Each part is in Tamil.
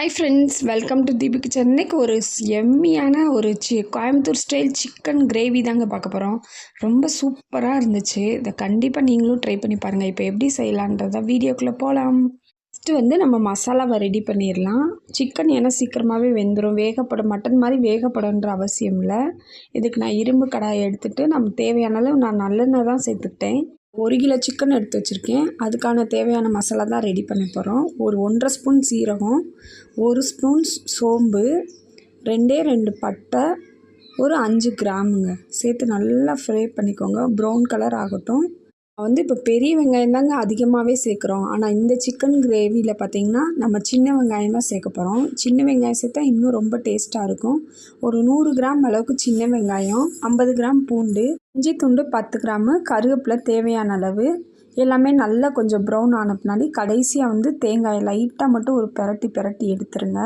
Hi friends welcome to Deepik சென்னைக்கு ஒரு எம்மியான ஒரு சி கோயம்புத்தூர் ஸ்டைல் சிக்கன் கிரேவி தாங்க பார்க்க போகிறோம் ரொம்ப சூப்பராக இருந்துச்சு. இதை கண்டிப்பாக நீங்களும் ட்ரை பண்ணி பாருங்கள் இப்போ எப்படி செய்யலான்றத வீடியோக்குள்ளே போகலாம் ஃபஸ்ட்டு வந்து நம்ம மசாலாவை ரெடி பண்ணிடலாம். சிக்கன் ஏன்னா சீக்கிரமாகவே வெந்துடும் வேகப்படும். மட்டன் மாதிரி வேகப்படும்ன்ற அவசியம் இல்லை. இதுக்கு நான் இரும்பு கடாயை எடுத்துகிட்டு நம்ம தேவையான அளவு நான் நல்லெண்ணெய் தான் சேர்த்துக்கிட்டேன். ஒரு கிலோ சிக்கன் எடுத்து வச்சுருக்கேன். அதுக்கான தேவையான மசாலா தான் ரெடி பண்ண போகிறோம் ஒரு ஒன்றரை ஸ்பூன் சீரகம் ஒரு ஸ்பூன் சோம்பு ரெண்டே ரெண்டு பட்டை ஒரு அஞ்சு கிராமுங்க. சேர்த்து நல்லா ஃப்ரை பண்ணிக்கோங்க. ப்ரௌன் கலர் ஆகட்டும். வந்து இப்போ பெரிய வெங்காயம் தாங்க அதிகமாகவே சேர்க்குறோம். ஆனால் இந்த சிக்கன் கிரேவியில் பார்த்திங்கன்னா நம்ம சின்ன வெங்காயம் தான் சேர்க்க போகிறோம் சின்ன வெங்காயம் சேர்த்தா இன்னும் ரொம்ப டேஸ்ட்டாக இருக்கும். ஒரு நூறு கிராம் அளவுக்கு சின்ன வெங்காயம் ஐம்பது கிராம் பூண்டு இஞ்சி துண்டு பத்து கிராமு கருவேப்பிலை தேவையான அளவு எல்லாமே நல்லா கொஞ்சம் ப்ரௌன் ஆன பின்னாடி கடைசியாக வந்து தேங்காயை லைட்டாக மட்டும் ஒரு பெரட்டி பெரட்டி எடுத்துருங்க.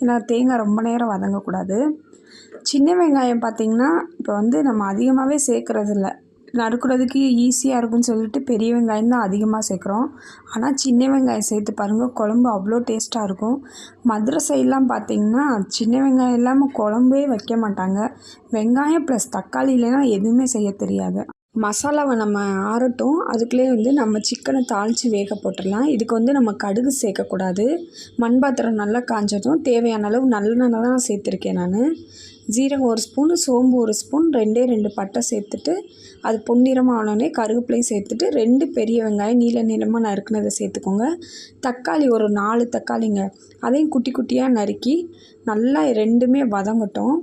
ஏன்னா தேங்காய் ரொம்ப நேரம் வதங்கக்கூடாது. சின்ன வெங்காயம் பார்த்திங்கன்னா இப்போ வந்து நம்ம அதிகமாகவே சேர்க்குறதில்ல. நறுக்கிறதுக்கு ஈஸியாக இருக்கும்னு சொல்லிட்டு பெரிய வெங்காயம் தான் அதிகமாக சேர்க்குறோம். ஆனால் சின்ன வெங்காயம் சேர்த்து பாருங்கள் குழம்பு அவ்வளோ டேஸ்ட்டாக இருக்கும். மதுரை சைட்லாம் பார்த்திங்கன்னா சின்ன வெங்காயம் இல்லாமல் குழம்பே வைக்க மாட்டாங்க. வெங்காயம் ப்ளஸ் தக்காளி இல்லைன்னா எதுவுமே செய்ய தெரியாது. மசாலாவை நம்ம ஆறட்டும். அதுக்குள்ளே வந்து நம்ம சிக்கனை தாளித்து வேக போட்டுடலாம். இதுக்கு வந்து நம்ம கடுகு சேர்க்கக்கூடாது. மண் பாத்திரம் நல்லா காஞ்சதும் தேவையான அளவு நல்லெண்ணெய் தான் சேர்த்துருக்கேன் நான். ஜீரகம் ஒரு ஸ்பூன் சோம்பு ஒரு ஸ்பூன் ரெண்டே ரெண்டு பட்டை சேர்த்துட்டு அது பொன்னிறமாக ஆனோடனே கருவேப்பிலையும் சேர்த்துட்டு ரெண்டு பெரிய வெங்காயம் நீல நீளமாக நறுக்குனதை சேர்த்துக்கோங்க. தக்காளி ஒரு நாலு தக்காளிங்க அதையும் குட்டி குட்டியாக நறுக்கி நல்லா ரெண்டுமே வதங்கட்டும்.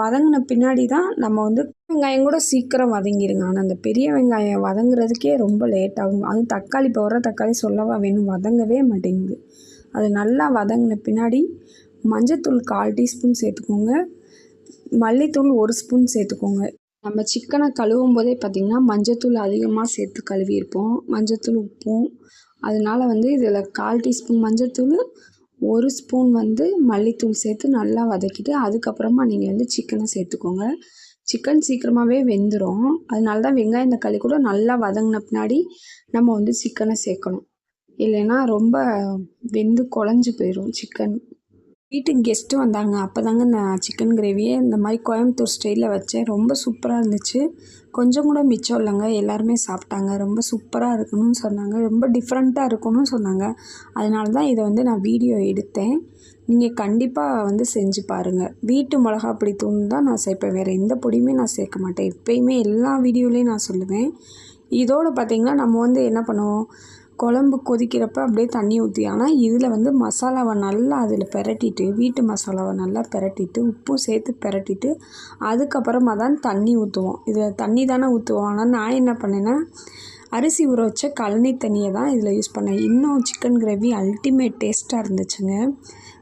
வதங்கின பின்னாடி தான் நம்ம வந்து வெங்காயம் கூட சீக்கிரம் வதங்கிடுங்க ஆனால் அந்த பெரிய வெங்காயம் வதங்குறதுக்கே ரொம்ப லேட் ஆகும். அதுவும் தக்காளி இப்போ வர தக்காளி சொல்லவா வேணும்? வதங்கவே மாட்டேங்குது. அது நல்லா வதங்கின பின்னாடி மஞ்சத்தூள் கால் டீஸ்பூன் சேர்த்துக்கோங்க. மல்லித்தூள் ஒரு ஸ்பூன் சேர்த்துக்கோங்க. நம்ம சிக்கனை கழுவும் போதே பார்த்திங்கன்னா மஞ்சத்தூள் அதிகமாக சேர்த்து கழுவியிருப்போம். மஞ்சத்தூள் உப்பும். அதனால் வந்து இதில் கால் டீஸ்பூன் மஞ்சத்தூள் ஒரு ஸ்பூன் வந்து மல்லித்தூள் சேர்த்து நல்லா வதக்கிட்டு அதுக்கப்புறமா நீங்கள் வந்து சிக்கனை சேர்த்துக்கோங்க. சிக்கன் சீக்கிரமாகவே வெந்துடும் அதனால தான் வெங்காயம் தக்காளி கூட நல்லா வதங்கின பின்னாடி நம்ம வந்து சிக்கனை சேர்க்கணும். இல்லைன்னா ரொம்ப வெந்து குழஞ்சி போயிடும் சிக்கன் வீட்டுக்கு கெஸ்ட்டு வந்தாங்க. அப்போ தாங்க நான் சிக்கன் கிரேவியே இந்த மாதிரி கோயம்புத்தூர் ஸ்டைலில் வச்சேன். ரொம்ப சூப்பராக இருந்துச்சு. கொஞ்சம் கூட மிச்சம் இல்லைங்க. எல்லாருமே சாப்பிட்டாங்க. ரொம்ப சூப்பராக இருக்கணும்னு சொன்னாங்க. ரொம்ப டிஃப்ரெண்ட்டாக இருக்கணும்னு சொன்னாங்க. அதனால தான் இதை வந்து நான் வீடியோ எடுத்தேன். நீங்கள் கண்டிப்பாக வந்து செஞ்சு பாருங்கள் வீட்டு மிளகா பொடி தூள் தான் நான் சேர்ப்பேன். வேறு எந்த பொடியுமே நான் சேர்க்க மாட்டேன். எப்பயுமே எல்லா வீடியோலேயும் நான் சொல்லுவேன். இதோடு பார்த்திங்கன்னா நம்ம வந்து என்ன பண்ணுவோம்? குழம்பு கொதிக்கிறப்ப அப்படியே தண்ணி ஊற்றி ஆனால் இதில் வந்து மசாலாவை நல்லா அதில் பெரட்டிட்டு வீட்டு மசாலாவை நல்லா பெரட்டிட்டு உப்பும் சேர்த்து பெரட்டிட்டு அதுக்கப்புறமா தான் தண்ணி ஊற்றுவோம் இதில் தண்ணி தானே ஊற்றுவோம் ஆனால் நான் என்ன பண்ணேன்னா அரிசி ஊற வச்ச கழனி தண்ணியை தான் இதில் யூஸ் பண்ணேன். இன்னும் சிக்கன் கிரேவி அல்டிமேட் டேஸ்ட்டாக இருந்துச்சுங்க.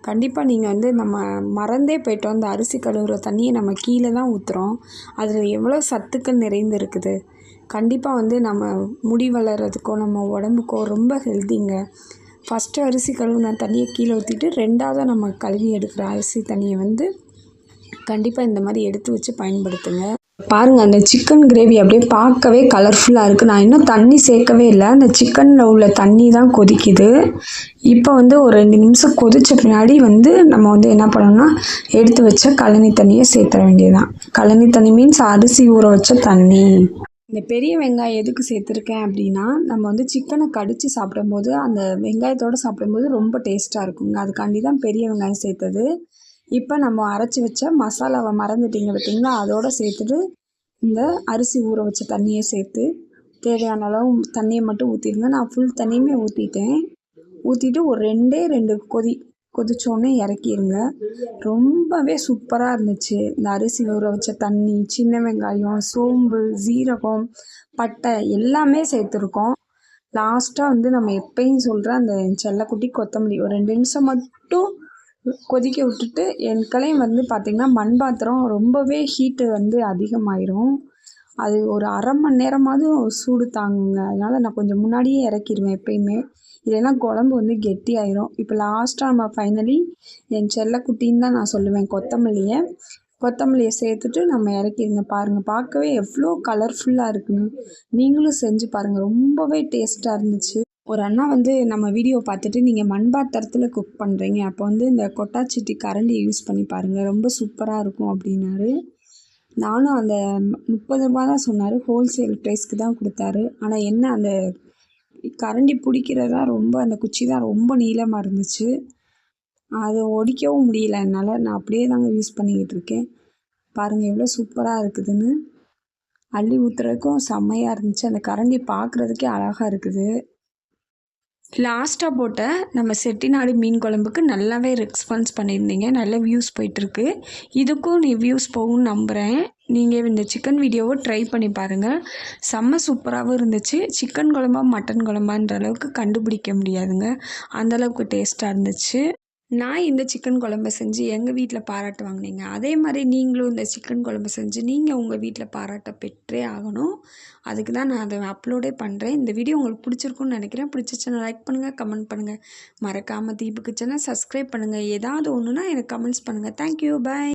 கண்டிப்பாக நீங்கள் வந்து நம்ம மறந்தே போயிட்டோம். அந்த அரிசி கழுவுற தண்ணியை நம்ம கீழே தான் ஊற்றுறோம் அதில் எவ்வளோ சத்துக்கள் நிறைந்து இருக்குது கண்டிப்பாக வந்து நம்ம முடி வளர்கிறதுக்கோ நம்ம உடம்புக்கோ ரொம்ப ஹெல்த்திங்க ஃபஸ்ட்டு அரிசி கழுவுன தண்ணியை கீழே ஊற்றிட்டு ரெண்டாவது நம்ம கழுவி எடுக்கிற அரிசி தண்ணியை வந்து கண்டிப்பாக இந்த மாதிரி எடுத்து வச்சு பயன்படுத்துங்க. பாருங்கள் அந்த சிக்கன் கிரேவி அப்படியே பார்க்கவே கலர்ஃபுல்லாக இருக்குது நான் இன்னும் தண்ணி சேர்க்கவே இல்லை. அந்த சிக்கனில் உள்ள தண்ணி தான் கொதிக்குது. இப்போ வந்து ஒரு ரெண்டு நிமிஷம் கொதித்த பின்னாடி வந்து நம்ம வந்து என்ன பண்ணோம்னா எடுத்து வச்ச கழனி தண்ணியை சேர்த்துற வேண்டியதுதான். கழனி தண்ணி மீன்ஸ் அரிசி ஊற வச்ச தண்ணி. இந்த பெரிய வெங்காயம் எதுக்கு சேர்த்துருக்கேன் அப்படின்னா நம்ம வந்து சிக்கனை கடித்து சாப்பிடும்போது அந்த வெங்காயத்தோடு சாப்பிடும்போது ரொம்ப டேஸ்ட்டாக இருக்குங்க. அதுக்காண்டி தான் பெரிய வெங்காயம் சேர்த்தது. இப்போ நம்ம அரைச்சி வச்ச மசாலாவை மறந்துட்டீங்க பார்த்தீங்களா அதோடு சேர்த்துட்டு இந்த அரிசி ஊற வச்ச தண்ணியை சேர்த்து தேவையான அளவு தண்ணியை மட்டும் ஊற்றிடுங்க நான் ஃபுல் தண்ணியுமே ஊற்றிட்டேன் ஊற்றிட்டு ஒரு ரெண்டே ரெண்டு கொதி கொதிச்சோடனே இறக்கிருங்க. ரொம்பவே சூப்பராக இருந்துச்சு. இந்த அரிசி ஊற வச்ச தண்ணி சின்ன வெங்காயம் சோம்பு ஜீரகம் பட்டை எல்லாமே சேர்த்துருக்கோம். லாஸ்ட்டாக வந்து நம்ம எப்பயும் சொல்கிற அந்த செல்லக்குட்டி கொத்தமல்லி ஒரு ரெண்டு நிமிஷம் மட்டும் கொதிக்க விட்டுட்டு என்களையும் வந்து பார்த்திங்கன்னா மண் பாத்திரம் ரொம்பவே ஹீட்டு வந்து அதிகமாயிரும். அது ஒரு அரை மணி நேரமாவது சூடு தாங்குங்க. அதனால் நான் கொஞ்சம் முன்னாடியே இறக்கிடுவேன் எப்பயுமே. இல்லைன்னா குழம்பு வந்து கெட்டி ஆயிரும் இப்போ லாஸ்ட்டாக நம்ம ஃபைனலி என் செல்லக்குட்டின்னு தான் நான் சொல்லுவேன் கொத்தமல்லியை. கொத்தமல்லியை சேர்த்துட்டு நம்ம இறக்கிடுங்க பாருங்கள் பார்க்கவே எவ்வளோ கலர்ஃபுல்லாக இருக்குன்னு நீங்களும் செஞ்சு பாருங்கள் ரொம்பவே டேஸ்ட்டாக இருந்துச்சு. ஒரு அண்ணா வந்து நம்ம வீடியோ பார்த்துட்டு நீங்கள் மண் பாத்திரத்தில் குக் பண்ணுறீங்க அப்போ வந்து இந்த கொட்டாச்சிட்டி கரண்டி யூஸ் பண்ணி பாருங்கள் ரொம்ப சூப்பராக இருக்கும் அப்படின்னாரு. நானும் அந்த முப்பது ரூபா தான் சொன்னார். ஹோல்சேல் ப்ரைஸ்க்கு தான் கொடுத்தாரு. ஆனால் என்ன அந்த கரண்டி பிடிக்கிறதா ரொம்ப அந்த குச்சி தான் ரொம்ப நீளமாக இருந்துச்சு. அதை ஒடிக்கவும் முடியல என்னால். நான் அப்படியே தாங்க யூஸ் பண்ணிக்கிட்டு இருக்கேன். பாருங்கள் எவ்வளோ சூப்பராக இருக்குதுன்னு. அள்ளி ஊற்றுறதுக்கும் செம்மையாக இருந்துச்சு. அந்த கரண்டி பார்க்குறதுக்கே அழகாக இருக்குது. லாஸ்ட்டாக போட்ட நம்ம செட்டிநாடு மீன் குழம்புக்கு நல்லாவே ரெஸ்பான்ஸ் பண்ணியிருந்தீங்க. நல்ல வியூஸ் போயிட்டுருக்கு இதுக்கும் நீ வியூஸ் போகும்னு நம்புகிறேன் நீங்கள் இந்த சிக்கன் வீடியோவை ட்ரை பண்ணி பாருங்கள் செம்ம சூப்பராகவும் இருந்துச்சு. சிக்கன் குழம்பா மட்டன் குழம்பான்ற அளவுக்கு கண்டுபிடிக்க முடியாதுங்க. அந்தளவுக்கு டேஸ்ட்டாக இருந்துச்சு. நான் இந்த சிக்கன் குழம்பு செஞ்சு எங்கள் வீட்டில் பாராட்டு வாங்கினீங்க? அதே மாதிரி நீங்களும் இந்த சிக்கன் குழம்பு செஞ்சு நீங்கள் உங்கள் வீட்டில் பாராட்ட பெற்றே ஆகணும். அதுக்கு தான் நான் அதை அப்லோடே பண்ணுறேன் இந்த வீடியோ உங்களுக்கு பிடிச்சிருக்குன்னு நினைக்கிறேன். பிடிச்சிச்சுன்னா லைக் பண்ணுங்கள் கமெண்ட் பண்ணுங்கள் மறக்காமல் தீபு கிச்சனை சப்ஸ்கிரைப் பண்ணுங்கள் ஏதாவது ஒன்றுனா எனக்கு கமெண்ட்ஸ் பண்ணுங்கள் தேங்க்யூ பாய்